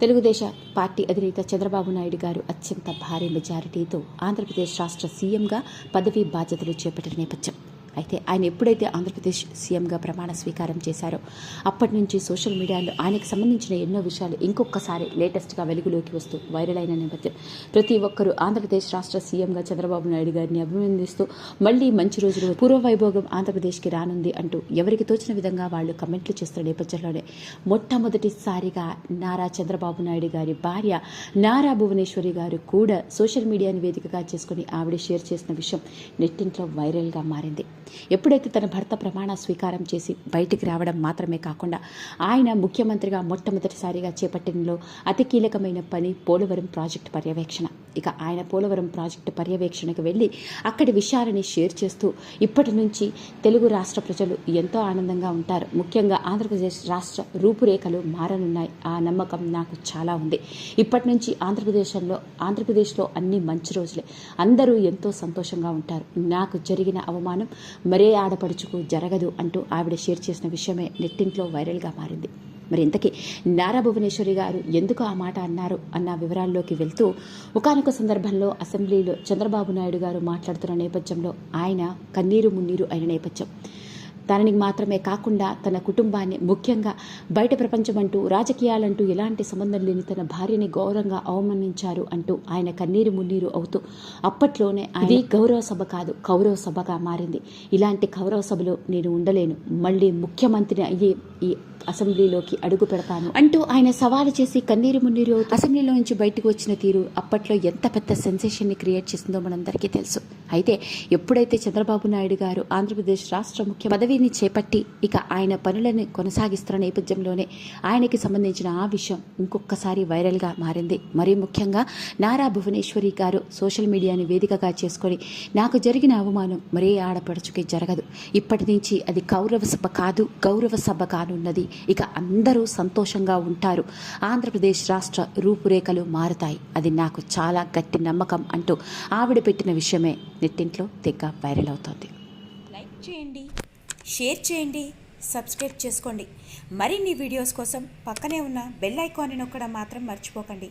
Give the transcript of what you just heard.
తెలుగుదేశ పార్టీ అధినేత చంద్రబాబు నాయుడు గారు అత్యంత భారీ మెజారిటీతో ఆంధ్రప్రదేశ్ రాష్ట్ర సీఎంగా పదవీ బాధ్యతలు చేపట్టిన నేపథ్యం. అయితే ఆయన ఎప్పుడైతే ఆంధ్రప్రదేశ్ సీఎంగా ప్రమాణ స్వీకారం చేశారో అప్పటి నుంచి సోషల్ మీడియాలో ఆయనకు సంబంధించిన ఎన్నో విషయాలు ఇంకొకసారి లేటెస్ట్గా వెలుగులోకి వస్తూ వైరల్ అయిన నేపథ్యం. ప్రతి ఒక్కరూ ఆంధ్రప్రదేశ్ రాష్ట్ర సీఎంగా చంద్రబాబు నాయుడు గారిని అభినందిస్తూ మళ్ళీ మంచి రోజులు పూర్వ వైభోగం ఆంధ్రప్రదేశ్కి రానుంది అంటూ ఎవరికి తోచిన విధంగా వాళ్ళు కమెంట్లు చేస్తున్న నేపథ్యంలోనే మొట్టమొదటిసారిగా నారా చంద్రబాబు నాయుడు గారి భార్య నారా భువనేశ్వరి గారు కూడా సోషల్ మీడియాని వేదికగా చేసుకుని ఆవిడ షేర్ చేసిన విషయం నెట్టింట్లో వైరల్గా మారింది. ఎప్పుడైతే తన భర్త ప్రమాణ స్వీకారం చేసి బయటికి రావడం మాత్రమే కాకుండా ఆయన ముఖ్యమంత్రిగా మొట్టమొదటిసారిగా చేపట్టినలో అతి కీలకమైన పని పోలవరం ప్రాజెక్టు పర్యవేక్షణ. ఇక ఆయన పోలవరం ప్రాజెక్టు పర్యవేక్షణకు వెళ్ళి అక్కడి విషయాలని షేర్ చేస్తూ ఇప్పటి నుంచి తెలుగు రాష్ట్ర ప్రజలు ఎంతో ఆనందంగా ఉంటారు. ముఖ్యంగా ఆంధ్రప్రదేశ్ రాష్ట్ర రూపురేఖలు మారనున్నాయి. ఆ నమ్మకం నాకు చాలా ఉంది. ఇప్పటి నుంచి ఆంధ్రప్రదేశ్లో ఆంధ్రప్రదేశ్లో అన్ని మంచి రోజులే. అందరూ ఎంతో సంతోషంగా ఉంటారు. నాకు జరిగిన అవమానం మరే ఆడపడుచుకు జరగదు అంటూ ఆవిడ షేర్ చేసిన విషయమే నెట్టింట్లో వైరల్గా మారింది. మరి ఇంతకీ నారా భువనేశ్వరి గారు ఎందుకు ఆ మాట అన్నారు అన్న వివరాల్లోకి వెళ్తూ ఒకానొక సందర్భంలో అసెంబ్లీలో చంద్రబాబు నాయుడు గారు మాట్లాడుతున్న నేపథ్యంలో ఆయన కన్నీరు మున్నీరు అయిన నేపథ్యం. తనని మాత్రమే కాకుండా తన కుటుంబాన్ని ముఖ్యంగా బయట ప్రపంచం అంటూ రాజకీయాలంటూ ఎలాంటి సంబంధం లేని తన భార్యని గౌరవంగా అవమానించారు అంటూ ఆయన కన్నీరు మున్నీరు అవుతూ అప్పట్లోనే అది గౌరవ సభ కాదు కౌరవ సభగా మారింది. ఇలాంటి కౌరవ సభలో నేను ఉండలేను. మళ్ళీ ముఖ్యమంత్రిని అయ్యి ఈ అసెంబ్లీలోకి అడుగు పెడతాను. అంటూ ఆయన సవాలు చేసి కన్నీరు మున్నీరు అవుతూ అసెంబ్లీలో నుంచి బయటకు వచ్చిన తీరు అప్పట్లో ఎంత పెద్ద సెన్సేషన్ని క్రియేట్ చేసిందో మనందరికీ తెలుసు. అయితే ఎప్పుడైతే చంద్రబాబు నాయుడు గారు ఆంధ్రప్రదేశ్ రాష్ట్ర ముఖ్య పదవిని చేపట్టి ఇక ఆయన పనులను కొనసాగిస్తున్న నేపథ్యంలోనే ఆయనకి సంబంధించిన ఆ విషయం ఇంకొకసారి వైరల్గా మారింది. మరీ ముఖ్యంగా నారా భువనేశ్వరి గారు సోషల్ మీడియాని వేదికగా చేసుకొని నాకు జరిగిన అవమానం మరే ఆడపడుచుకి జరగదు. ఇప్పటి నుంచి అది కౌరవ సభ కాదు గౌరవ సభ రానున్నది ఇక అందరూ సంతోషంగా ఉంటారు. ఆంధ్రప్రదేశ్ రాష్ట్ర రూపురేఖలు మారుతాయి. అది నాకు చాలా గట్టి నమ్మకం అంటూ ఆవిడ పెట్టిన విషయమే నెట్టింట్లో తెగ వైరల్ అవుతోంది. లైక్ చేయండి షేర్ చేయండి సబ్స్క్రైబ్ చేసుకోండి. మరిన్ని వీడియోస్ కోసం పక్కనే ఉన్న బెల్ ఐకాన్ని నొక్కడం మాత్రం మర్చిపోకండి.